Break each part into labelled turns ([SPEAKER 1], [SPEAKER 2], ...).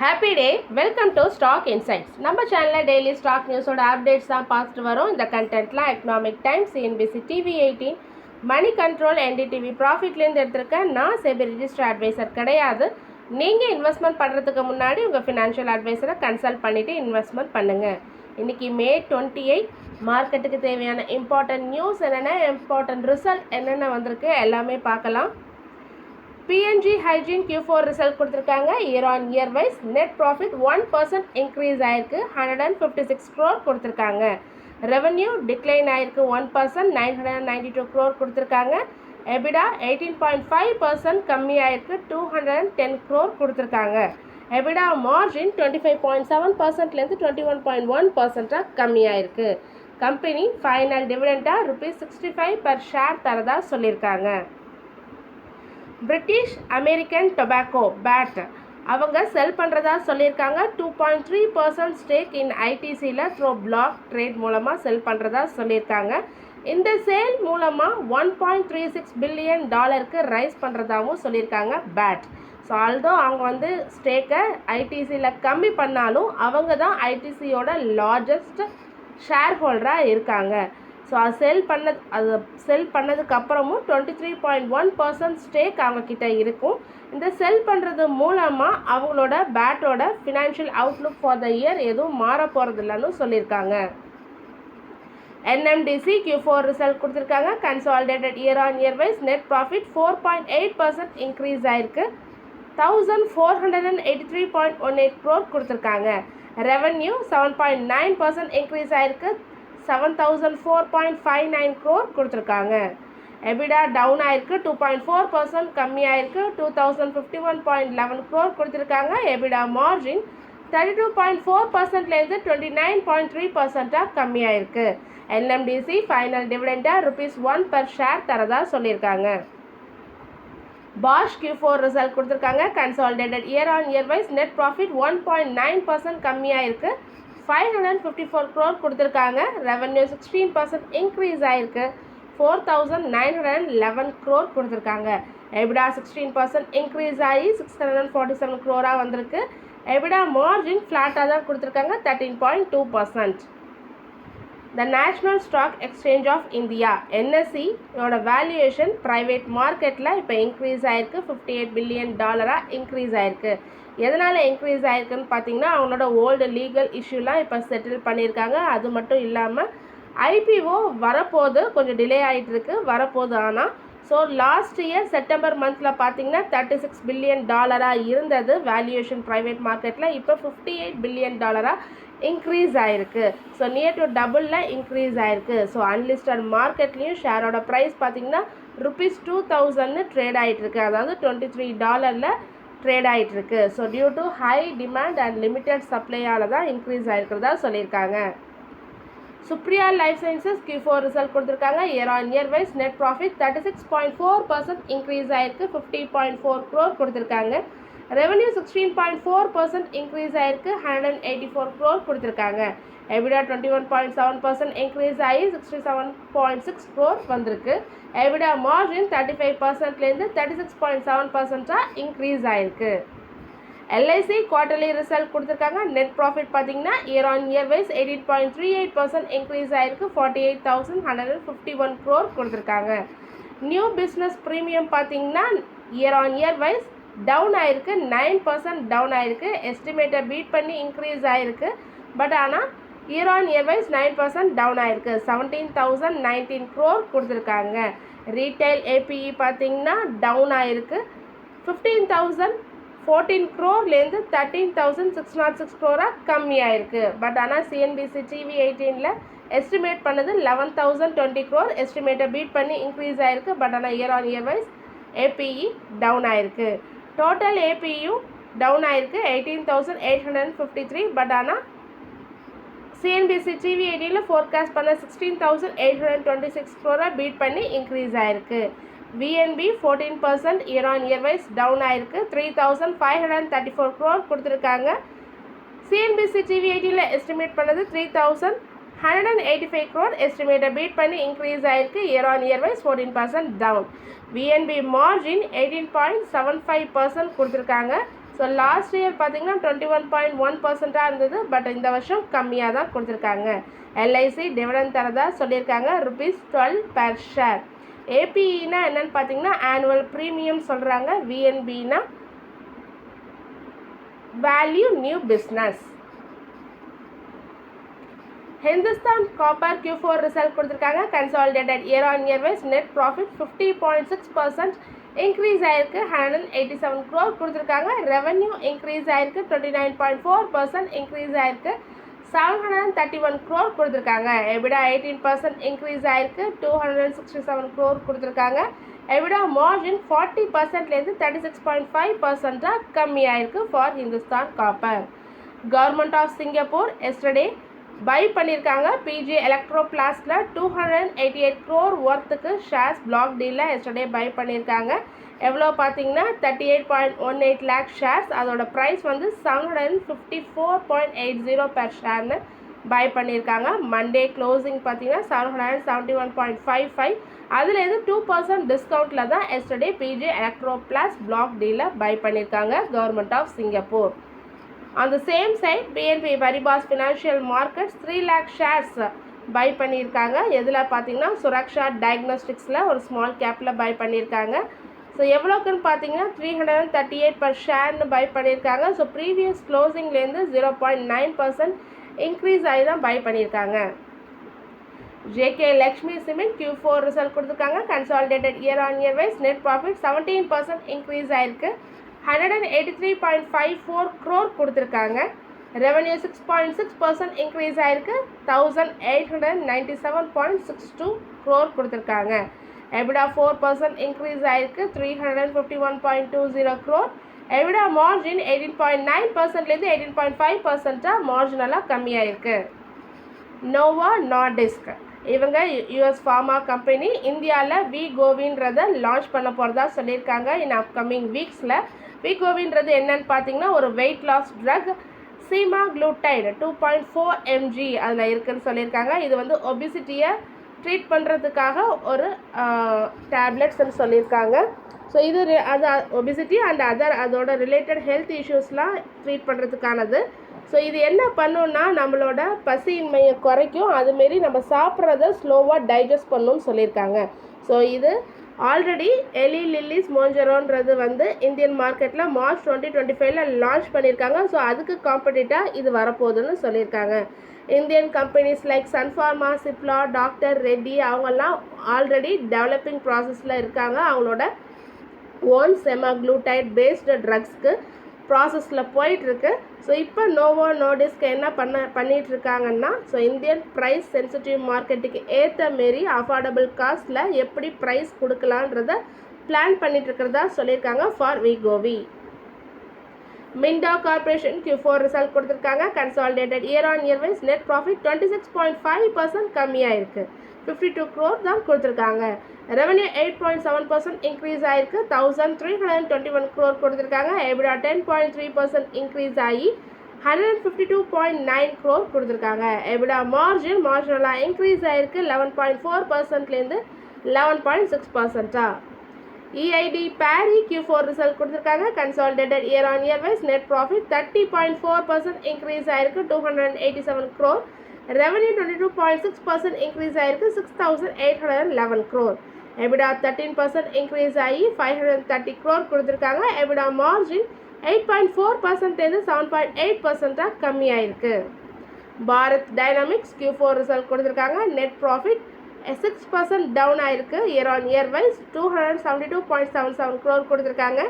[SPEAKER 1] Happy day welcome to stock insights நம்ம சேனலில் daily stock நியூஸோட updates தான் பார்த்துட்டு வரோம். இந்த கண்டென்ட்லாம் Economic Times CNBC TV eighteen Moneycontrol NDTV ப்ராஃபிட்லேருந்து எடுத்திருக்கேன் நான் செபி ரிஜிஸ்டர் அட்வைசர் கிடையாது. நீங்கள் இன்வெஸ்ட்மெண்ட் பண்ணுறதுக்கு முன்னாடி உங்கள் ஃபினான்ஷியல் அட்வைசரை கன்சல்ட் பண்ணிவிட்டு இன்வெஸ்ட்மெண்ட் பண்ணுங்கள் இன்றைக்கி மே டுவெண்ட்டி எயிட் மார்க்கெட்டுக்கு தேவையான இம்பார்ட்டன்ட் நியூஸ் என்னென்ன இம்பார்ட்டன்ட் ரிசல்ட் என்னென்ன வந்திருக்கு எல்லாமே பார்க்கலாம். P and G hygiene Q four result கொடுத்துருக்காங்க. Year on year wise net profit one percent increase ஆயிருக்கு. Hundred and fifty six crore கொடுத்துருக்காங்க. ரெவன்யூ டிக்ளைன் ஆயிருக்கு. One percent nine hundred and ninety two crore கொடுத்துருக்காங்க. EBITDA eighteen point five percent கம்மியாயிருக்கு two hundred and ten crore கொடுத்துருக்காங்க. EBITDA margin twenty five point seven பர்சன்ட்லேருந்து twenty one point one பர்சன்ட்டாக கம்மியாயிருக்கு company final டிவிடெண்ட்டாக rupees sixty five per share தரதா சொல்லியிருக்காங்க. British American tobacco BAT. அவங்க sell பண்ணுறதா சொல்லியிருக்காங்க. Two point three percent stake in ஐடிசியில் through block trade மூலமாக sell பண்ணுறதா சொல்லியிருக்காங்க. இந்த சேல் மூலமாக one point three six billion டாலருக்கு ரைஸ் பண்ணுறதாகவும் சொல்லியிருக்காங்க பேட். ஸோ ஆல்தோ அவங்க வந்து ஸ்டேக்கை ஐடிசியில் கம்மி பண்ணாலும் அவங்க தான் ஐடிசியோட லார்ஜஸ்ட் ஷேர் ஹோல்டராக இருக்காங்க. ஸோ அது செல் பண்ண அது செல் பண்ணதுக்கு அப்புறமும் twenty three point one percent stake அவங்கக்கிட்ட இருக்கும். இந்த செல் பண்ணுறது மூலமாக அவங்களோட பேட்டோட financial outlook for the year எதுவும் மாற போகிறது இல்லைன்னு சொல்லியிருக்காங்க என்எம்டிசி கியூ ஃபோர் ரிசல்ட் கொடுத்துருக்காங்க. Consolidated year on year wise net profit four point eight percent increase ஆயிருக்கு. Thousand four hundred and eighty three point one eight crore கொடுத்துருக்காங்க. Revenue seven point nine percent increase ஆயிருக்கு. Seven thousand four point five nine crore கொடுத்துருக்காங்க. EBITDA down ஆயிருக்கு two point four percent கம்மியாயிருக்கு two thousand fifty one point eleven crore கொடுத்துருக்காங்க. EBITDA margin thirty two point four பர்சன்ட்லேருந்து twenty nine point three பர்சன்ட்டாக கம்மியாயிருக்கு NMDC final டிவிடெண்டாக rupees one per share தரதா சொல்லியிருக்காங்க. Bosch Q four result கொடுத்துருக்காங்க. Consolidated year on year wise net profit one point nine percent கம்மியாக இருக்குது five hundred fifty four crore கொடுத்துருக்காங்க. Revenue sixteen percent increase ஆகிருக்கு four thousand nine hundred and eleven crore கொடுத்துருக்காங்க. EBITDA sixteen percent increase ஆகி six hundred and forty seven க்ரோராக வந்திருக்கு EBITDA margin ஃப்ளாட்டாக தான் கொடுத்துருக்காங்க thirteen point two percent the national stock exchange of India என்எஸ்சியோட valuation private மார்க்கெட்டில் இப்போ increase ஆயிருக்கு. Fifty eight billion டாலராக இன்க்ரீஸ் ஆயிருக்கு. எதனால் இன்க்ரீஸ் ஆயிருக்குன்னு பார்த்தீங்கன்னா அவங்களோட ஓல்டு லீகல் இஷ்யூலாம் இப்போ செட்டில் பண்ணியிருக்காங்க அது மட்டும் இல்லாமல் ஐபிஓ வரப்போது கொஞ்சம் டிலே ஆகிட்டு இருக்கு. வரப்போகுது ஆனால் ஸோ லாஸ்ட் இயர் செப்டம்பர் மந்தில் பார்த்தீங்கன்னா தேர்ட்டி சிக்ஸ் பில்லியன் டாலராக இருந்தது வேல்யூஷன் ப்ரைவேட் மார்க்கெட்டில் இப்போ ஃபிஃப்டி எயிட் பில்லியன் டாலராக இன்க்ரீஸ் ஆயிருக்கு. ஸோ நியர் டு டபுளில் இன்க்ரீஸ் ஆயிருக்கு. ஸோ அன்லிஸ்டட் மார்க்கெட்லேயும் ஷேரோட ப்ரைஸ் பார்த்தீங்கன்னா ருபீஸ் டூ தௌசண்ட்னு ட்ரேட் ஆகிட்டுருக்கு அதாவது டுவெண்ட்டி த்ரீ டாலரில் ட்ரேட் ஆகிட்டுருக்கு so due to high demand and limited சப்ளையால் தான் இன்க்ரீஸ் ஆகிருக்கிறதா சொல்லியிருக்காங்க. Supriya life sciences Q four result கொடுத்துருக்காங்க. Year on year wise net profit thirty six point four percent increase ஆயிருக்கு. ஃபிஃப்டி பாயிண்ட் ஃபோர் க்ரோர் கொடுத்துருக்காங்க. Revenue sixteen point four percent increase ஆயிருக்கு. Hundred and eighty four crore கொடுத்துருக்காங்க. EBITDA twenty one point seven percent increase ஆகி sixty seven point six crore வந்திருக்கு EBITDA margin thirty five பர்சன்ட்லேருந்து thirty six point seven பர்சன்ட்டாக increase ஆயிருக்கு. LIC quarterly result கொடுத்துருக்காங்க. Net profit பார்த்தீங்கன்னா year on year wise eight point three eight percent increase ஆயிருக்கு. Forty eight thousand hundred and fifty one crore கொடுத்துருக்காங்க. New business premium பார்த்தீங்கன்னா year on year wise down ஆயிருக்கு. Nine percent down ஆயிருக்கு. எஸ்டிமேட்டை beat பண்ணி increase ஆயிருக்கு. But ஆனால் year on year wise nine percent down ஆயிருக்கு. செவன்டீன் தௌசண்ட் நைன்டீன் க்ரோர் கொடுத்துருக்காங்க. ரீட்டைல் ஏபிஇ பார்த்தீங்கன்னா டவுன் ஆயிருக்கு. Fifteen thousand fourteen க்ரோர்லேருந்து thirteen thousand six nought six க்ரோராக கம்மியாயிருக்கு. பட் ஆனால் சிஎன்பிசி டிவி எயிட்டீனில் எஸ்டிமேட் பண்ணது லெவன் தௌசண்ட் டுவெண்ட்டி க்ரோர் எஸ்டிமேட்டை பீட் பண்ணி இன்க்ரீஸ் ஆயிருக்கு. பட் ஆனால் year on year wise APE down ஆயிருக்கு. டோட்டல் ஏபியும் டவுன் ஆயிருக்கு. Eighteen thousand eight hundred fifty three but ஆனால் சிஎன்பிசி டிவி எயிட்டியில் ஃபோர்காஸ்ட் பண்ண sixteen thousand eight hundred twenty six க்ரோராக beat பண்ணி இன்க்ரீஸ் ஆயிருக்கு. VNB fourteen percent year on year wise down ஆயிருக்கு. Three thousand five hundred thirty four crore கொடுத்துருக்காங்க CNBC TV எயிட்டியில் estimate பண்ணது three thousand hundred and eighty five crore எஸ்டிமேட்டை beat பண்ணி increase ஆயிருக்கு. Year on year wise fourteen percent down VNB margin eighteen point seven five percent கொடுத்துருக்காங்க. So last year பார்த்தீங்கன்னா twenty one point one பர்சண்ட்டாக இருந்தது. But இந்த வருஷம் கம்மியாக தான் கொடுத்துருக்காங்க எல்ஐசி டிவிடன் தரதா சொல்லியிருக்காங்க. ருபீஸ் டுவெல் பெர் ஷேர் ஏபிஇனா என்னன்னு பார்த்தீங்கன்னா ஆனுவல் ப்ரீமியம் சொல்கிறாங்க விஎன்பினா value new business Hindustan copper Q four result கொடுத்துருக்காங்க. Consolidated year on year wise net profit fifty point six percent increase ஆயிருக்கு. Hundred and eighty seven crore கொடுத்துருக்காங்க. Revenue increase ஆயிருக்கு. Twenty nine point four percent increase ஆயிருக்கு. Seven hundred and thirty one crore கொடுத்துருக்காங்க. EBITDA eighteen percent increase ஆயிருக்கு. Two hundred and sixty seven crore கொடுத்துருக்காங்க EBITDA margin forty பர்சன்ட்லேருந்து thirty six point five பர்சன்ட்டாக கம்மியாயிருக்கு for Hindustan copper government of Singapore yesterday buy பண்ணியிருக்காங்க. PG electro பிளாஸ்டில் two hundred and eighty eight crore ஒர்த்துக்கு shares block டீலில் yesterday buy பண்ணியிருக்காங்க. எவ்வளோ பார்த்தீங்கன்னா thirty eight point one eight lakh shares அதோட price வந்து seven hundred and fifty four point eight zero per ஷேர்னு buy பண்ணியிருக்காங்க. Monday closing பார்த்தீங்கன்னா seven hundred and seventy one point five five அதுலேருந்து two percent டிஸ்கவுண்ட்டில் தான் yesterday PG electro plus block டீலில் buy பண்ணியிருக்காங்க government of Singapore அந்த same side BNP Paribas financial markets three lakh shares buy பண்ணியிருக்காங்க. எதில் பார்த்தீங்கன்னா சுரக்ஷா டயக்னோஸ்டிக்ஸில் ஒரு ஸ்மால் கேப்பில் பை பண்ணியிருக்காங்க. ஸோ எவ்வளோக்குன்னு பார்த்தீங்கன்னா three hundred and thirty eight per ஷேர்னு buy பண்ணியிருக்காங்க so previous க்ளோசிங்லேருந்து zero point nine percent increase ஆகி தான் பை பண்ணியிருக்காங்க. JK Lakshmi cement Q four result கொடுத்துருக்காங்க. Consolidated year on year wise net profit seventeen percent increase ஆயிருக்கு. Hundred and eighty three point five four crore கொடுத்துருக்காங்க. Revenue six point six percent increase ஆயிருக்கு. Thousand eight hundred ninety seven point six two crore கொடுத்துருக்காங்க. EBITDA four percent increase ஆயிருக்கு. Three hundred and fifty one point two zero crore EBITDA margin eighteen point nine பர்சன்ட்லேருந்து eighteen point five பர்சன்ட்டாக மார்ஜினலாக கம்மியாயிருக்கு. Novo Nordisk இவங்க US pharma company இந்தியாவில் வி கோவின்றதை launch பண்ண போகிறதா சொல்லியிருக்காங்க இன் அப்கமிங் வீக்ஸில் வி கோவின்றது என்னன்னு பார்த்தீங்கன்னா ஒரு weight loss drug semaglutide two point four MG அதில் இருக்குதுன்னு சொல்லியிருக்காங்க. இது வந்து ஒபிசிட்டியை ட்ரீட் பண்ணுறதுக்காக ஒரு டேப்லெட்ஸ்ன்னு சொல்லியிருக்காங்க. ஸோ இது அது ஒபிசிட்டி அண்ட் அதர் அதோட ரிலேட்டட் ஹெல்த் இஷ்யூஸ்லாம் ட்ரீட் பண்ணுறதுக்கானது ஸோ இது என்ன பண்ணுன்னா நம்மளோட பசியின்மையை குறைக்கும். அதுமாரி நம்ம சாப்பிட்றத ஸ்லோவாக டைஜஸ்ட் பண்ணணும்னு சொல்லியிருக்காங்க. ஸோ இது ஆல்ரெடி எலி லில்லிஸ் மோஞ்சரோன்றது வந்து இந்தியன் மார்க்கெட்டில் மார்ச் டுவெண்ட்டி டுவெண்ட்டி ஃபைவ்ல லான்ச் பண்ணியிருக்காங்க. ஸோ அதுக்கு காம்படிட்டாக இது வரப்போகுதுன்னு சொல்லியிருக்காங்க. Indian companies like Sun Pharma Cipla doctor Reddy அவங்கெல்லாம் ஆல்ரெடி டெவலப்பிங் ப்ராசஸில் இருக்காங்க. அவங்களோட ஓன் செமாக்ளூடைட் பேஸ்டு ட்ரக்ஸ்க்கு ப்ராசஸில் போயிட்டுருக்கு. ஸோ இப்போ நோவோ நோடிஸ்க்கு என்ன பண்ண பண்ணிகிட்ருக்காங்கன்னா ஸோ இந்தியன் ப்ரைஸ் சென்சிட்டிவ் மார்க்கெட்டுக்கு ஏற்ற மாரி அஃபோர்டபுள் காஸ்ட்டில் எப்படி ப்ரைஸ் கொடுக்கலான்றத பிளான் பண்ணிகிட்டு இருக்கிறதா சொல்லியிருக்காங்க for Wegovy Minda corporation Q four result கொடுத்துருக்காங்க. Consolidated year on year wise net profit twenty six point five percent கம்மியாக இருக்குது ஃபிஃப்டி டூ க்ரோர் தான் கொடுத்துருக்காங்க. Revenue eight point seven percent increase ஆகிருக்கு thousand three hundred twenty one crore கொடுத்துருக்காங்க. EBITDA ten point three percent increase ஆகி hundred and fifty two point nine crore கொடுத்துருக்காங்க EBITDA margin மார்ஜினலாக increase ஆகிருக்கு லெவன் பாயிண்ட் ஃபோர் பர்சன்ட்லேருந்து eleven point six பர்சன்ட்டா EID Parry Q four result கொடுத்துருக்காங்க. Consolidated year on year wise net profit thirty point four percent increase ஆயிருக்கு. Two hundred and eighty seven crore revenue twenty two point six percent increase ஆயிருக்கு. Six thousand eight hundred eleven crore EBITDA thirteen percent increase ஆகி five hundred thirty crore கொடுத்துருக்காங்க. EBITDA margin eight point four percentage seven point eight பர்சன்ட்டாக கம்மியாயிருக்கு. Bharat dynamics Q four result கொடுத்துருக்காங்க. Net profit six percent down ஆயிருக்கு. Year on year wise two hundred seventy two point seven seven crore கொடுத்துருக்காங்க.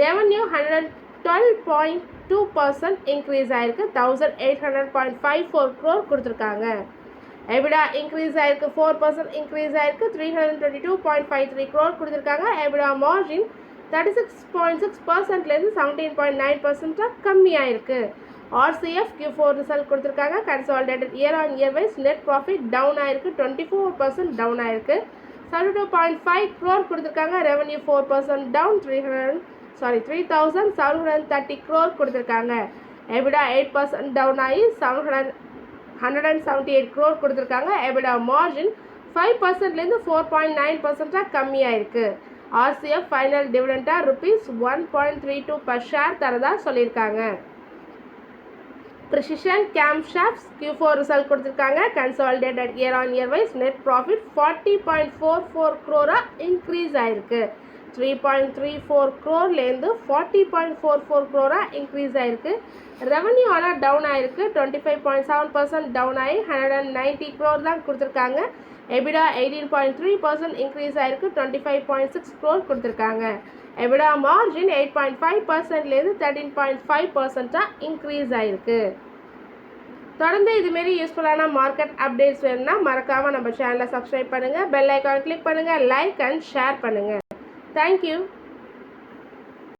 [SPEAKER 1] Revenue hundred twelve point two percent increase ஆயிருக்கு. Thousand eight hundred point five four crore கொடுத்துருக்காங்க. EBITDA increase ஆயிருக்கு. Four percent increase ஆயிருக்கு. Three hundred twenty two point five three crore கொடுத்துருக்காங்க. EBITDA margin thirty six point six பர்சன்ட்லேருந்து seventeen point nine பர்சன்ட்டாக கம்மியாயிருக்கு. RCF Q four result கொடுத்துருக்காங்க. Consolidated year on year wise net profit down ஆயிருக்கு. Twenty four percent down ஆயிருக்கு. Seventy two point five crore கொடுத்துருக்காங்க. Revenue four percent down three hundred sorry three thousand seven hundred thirty crore கொடுத்துருக்காங்க. EBITDA eight percent down ஆகி seven hundred hundred and seventy eight crore கொடுத்துருக்காங்க EBITDA margin five பர்சன்ட்லேருந்து four point nine பர்சன்ட்டாக கம்மியாயிருக்கு. RCF final டிவிடெண்டாக rupees one point three two per share தரதா சொல்லியிருக்காங்க. Precision cam shafts Q four result கொடுத்துருக்காங்க. Consolidated year on year wise net profit forty point four four க்ரோராக increase ஆயிருக்கு. Three point three four க்ரோர்லேருந்து forty point four four க்ரோராக increase ஆயிருக்கு. Revenue ஆனால் down ஆயிருக்கு. Twenty five point seven percent down ஆகி hundred and ninety crore தான் கொடுத்துருக்காங்க. EBITDA eighteen point three percent increase ஆயிருக்கு. Twenty five point six crore கொடுத்துருக்காங்க EBITDA margin eight point five பர்சன்ட்லேருந்து thirteen point five பர்சன்ட்டாக increase ஆயிருக்கு. தொடர்ந்து இதுமாரி யூஸ்ஃபுல்லான மார்க்கெட் அப்டேட்ஸ் வேணும்னா மறக்காமல் நம்ம சேனலை சப்ஸ்கிரைப் பண்ணுங்கள் பெல் ஐக்கான் கிளிக் பண்ணுங்கள் லைக் அண்ட் ஷேர் பண்ணுங்கள் Thank you.